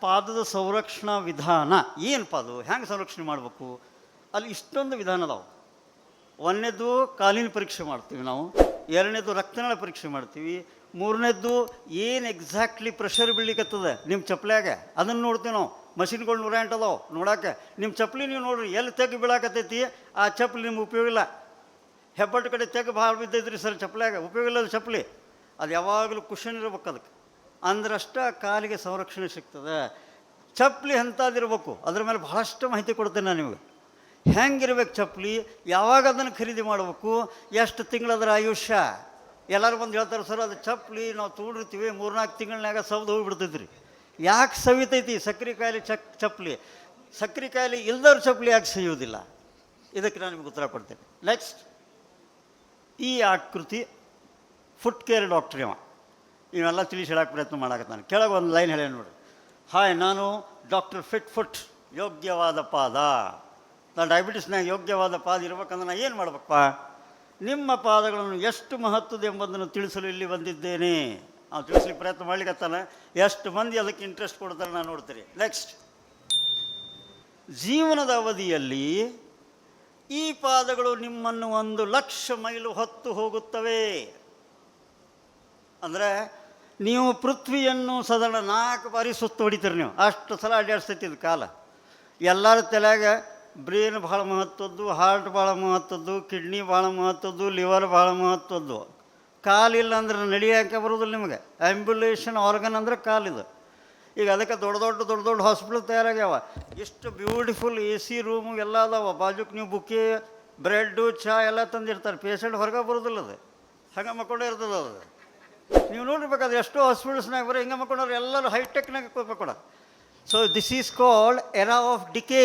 ಪಾದದ ಸಂರಕ್ಷಣಾ ವಿಧಾನ ಏನಪ್ಪ ಅದು? ಹೆಂಗೆ ಸಂರಕ್ಷಣೆ ಮಾಡಬೇಕು? ಅಲ್ಲಿ ಇಷ್ಟೊಂದು ವಿಧಾನ ಅದಾವೆ. ಒಂದನೇದು ಕಾಲಿನ ಪರೀಕ್ಷೆ ಮಾಡ್ತೀವಿ ನಾವು, ಎರಡನೇದು ರಕ್ತನಾಳ ಪರೀಕ್ಷೆ ಮಾಡ್ತೀವಿ ಮೂರನೇದ್ದು ಏನು ಎಕ್ಸಾಕ್ಟ್ಲಿ ಪ್ರೆಷರ್ ಬೀಳಿಕತ್ತದ ನಿಮ್ಮ ಚಪ್ಪಲಿಯಾಗೆ? ಅದನ್ನು ನೋಡ್ತೀವಿ ನಾವು. ಮಷಿನ್ಗಳು ನೂರ ಎಂಟು ಅದಾವೆ, ನೋಡೋಕೆ. ನಿಮ್ಮ ಚಪ್ಪಲಿ ನೀವು ನೋಡ್ರಿ, ಎಲ್ಲಿ ತೆಗ್ ಬೀಳಾಕತ್ತೈತಿ, ಆ ಚಪ್ಪಲಿ ನಿಮ್ಗೆ ಉಪಯೋಗ ಇಲ್ಲ. ಹೆಬ್ಬಟ್ಟು ಕಡೆ ತೆಗ್ ಭಾಳ ಬಿದ್ದೈತ್ರಿ ಸರ್ ಚಪ್ಪಲಿಯಾಗ, ಉಪಯೋಗ ಇಲ್ಲ ಅದು ಚಪ್ಪಲಿ. ಅದು ಯಾವಾಗಲೂ ಕುಷನ್ ಇರ್ಬೇಕು ಅದಕ್ಕೆ. ಅಂದ್ರಷ್ಟ ಕಾಲಿಗೆ ಸಂರಕ್ಷಣೆ ಸಿಗ್ತದೆ. ಚಪ್ಪಲಿ ಅಂತಾದಿರ್ಬೇಕು. ಅದ್ರ ಮೇಲೆ ಬಹಳಷ್ಟು ಮಾಹಿತಿ ಕೊಡ್ತೇನೆ ನಾನು ನಿಮಗೆ. ಹೆಂಗಿರ್ಬೇಕು ಚಪ್ಪಲಿ? ಯಾವಾಗ ಅದನ್ನು ಖರೀದಿ ಮಾಡಬೇಕು? ಎಷ್ಟು ತಿಂಗಳದರ ಆಯುಷ್ಯ? ಎಲ್ಲರೂ ಬಂದು ಹೇಳ್ತಾರೆ, ಸರ್, ಅದು ಚಪ್ಪಲಿ ನಾವು ತೋಡಿರ್ತೀವಿ ಮೂರ್ನಾಲ್ಕು ತಿಂಗಳನ್ಯಾಗ ಸವ್ದು ಹೋಗಿಬಿಡ್ತಿದ್ರಿ ಯಾಕೆ ಸವಿತೈತಿ? ಸಕ್ಕರೆ ಕಾಯಿಲೆ ಚಕ್, ಚಪ್ಪಲಿ. ಸಕ್ಕರೆ ಕಾಯಿಲೆ ಇಲ್ದವ್ರ ಚಪ್ಪಲಿ ಯಾಕೆ ಸವಿಯೋದಿಲ್ಲ ಇದಕ್ಕೆ ನಾನು ನಿಮಗೆ ಉತ್ತರ ಕೊಡ್ತೇನೆ. ನೆಕ್ಸ್ಟ್ ಈ ಆಕೃತಿ ಫುಟ್ ಕೇರ್ ಡಾಕ್ಟ್ರ್ ಇವ ಇವೆಲ್ಲ ತಿಳಿಸಿ ಹೇಳಕ್ಕೆ ಪ್ರಯತ್ನ ಮಾಡಕತ್ತಾನೆ ಕೆಳಗೆ ಒಂದು ಲೈನ್ ಹೇಳಿ ನೋಡಿ. ಹಾಯ್, ನಾನು ಡಾಕ್ಟರ್ ಫಿಟ್ ಫುಟ್ ಯೋಗ್ಯವಾದ ಪಾದ. ನಾನು ಡಯಾಬಿಟಿಸ್ನಾಗ ಯೋಗ್ಯವಾದ ಪಾದ ಇರ್ಬೇಕಂದ್ರೆ ನಾನು ಏನು ಮಾಡ್ಬೇಕಪ್ಪ? ನಿಮ್ಮ ಪಾದಗಳನ್ನು ಎಷ್ಟು ಮಹತ್ವದ ಎಂಬುದನ್ನು ತಿಳಿಸಲು ಇಲ್ಲಿ ಬಂದಿದ್ದೇನೆ. ಅವ್ನು ತಿಳಿಸ್ಲಿಕ್ಕೆ ಪ್ರಯತ್ನ ಮಾಡ್ಲಿಕ್ಕತ್ತಾನೆ ಎಷ್ಟು ಮಂದಿ ಅದಕ್ಕೆ ಇಂಟ್ರೆಸ್ಟ್ ಕೊಡ್ತಾರೆ ನಾನು ನೋಡ್ತೀರಿ. ನೆಕ್ಸ್ಟ್ ಜೀವನದ ಅವಧಿಯಲ್ಲಿ ಈ ಪಾದಗಳು ನಿಮ್ಮನ್ನು ಒಂದು ಲಕ್ಷ ಮೈಲು ಹೊತ್ತು ಹೋಗುತ್ತವೆ. ಅಂದರೆ ನೀವು ಪೃಥ್ವಿಯನ್ನು ಸದಣ ನಾಲ್ಕು ಬಾರಿ ಸುತ್ತು ಹೊಡಿತೀರಿ ನೀವು. ಅಷ್ಟು ಸಲ ಅಡ್ಡಾಡ್ಸ್ತೈತಿ ಇದು ಕಾಲ. ಎಲ್ಲರ ತಲೆಯಾಗ ಬ್ರೇನ್ ಭಾಳ ಮಹತ್ವದ್ದು, ಹಾರ್ಟ್ ಭಾಳ ಮಹತ್ವದ್ದು, ಕಿಡ್ನಿ ಭಾಳ ಮಹತ್ವದ್ದು, ಲಿವರ್ ಭಾಳ ಮಹತ್ವದ್ದು. ಕಾಲಿಲ್ಲ ಅಂದ್ರೆ ನಡೆಯೋಕೆ ಬರೋದಿಲ್ಲ ನಿಮಗೆ? ಆ್ಯಂಬ್ಯುಲೇಷನ್ ಆರ್ಗನ್ ಅಂದ್ರೆ ಕಾಲಿದು ಈಗ ಅದಕ್ಕೆ ದೊಡ್ಡ ದೊಡ್ಡ ದೊಡ್ಡ ದೊಡ್ಡ ಹಾಸ್ಪಿಟಲ್ ತಯಾರಾಗ್ಯಾವ. ಎಷ್ಟು ಬ್ಯೂಟಿಫುಲ್ ಎ ಸಿ ರೂಮು ಎಲ್ಲ ಅದಾವ. ಬಾಜುಕ್ ನೀವು ಬುಕ್ಕಿ, ಬ್ರೆಡ್ಡು ಚಹಾ ಎಲ್ಲ ತಂದಿರ್ತಾರೆ. ಪೇಷಂಟ್ ಹೊರಗೆ ಬರೋದಿಲ್ಲ ಅದು. ಹಂಗೆ ಮಕ್ಕೊಂಡೇ ಇರ್ತದೆ ಅದು. ನೀವು ನೋಡಿರ್ಬೇಕಾದ್ರೆ ಎಷ್ಟೋ ಹಾಸ್ಪಿಟಲ್ಸ್ನಾಗ ಬರೋ ಹಿಂಗೆ ಮಕ್ಕೊಂಡವ್ರು ಎಲ್ಲರೂ ಹೈಟೆಕ್ನಾಗ ಕೊಡ so this is called era of decay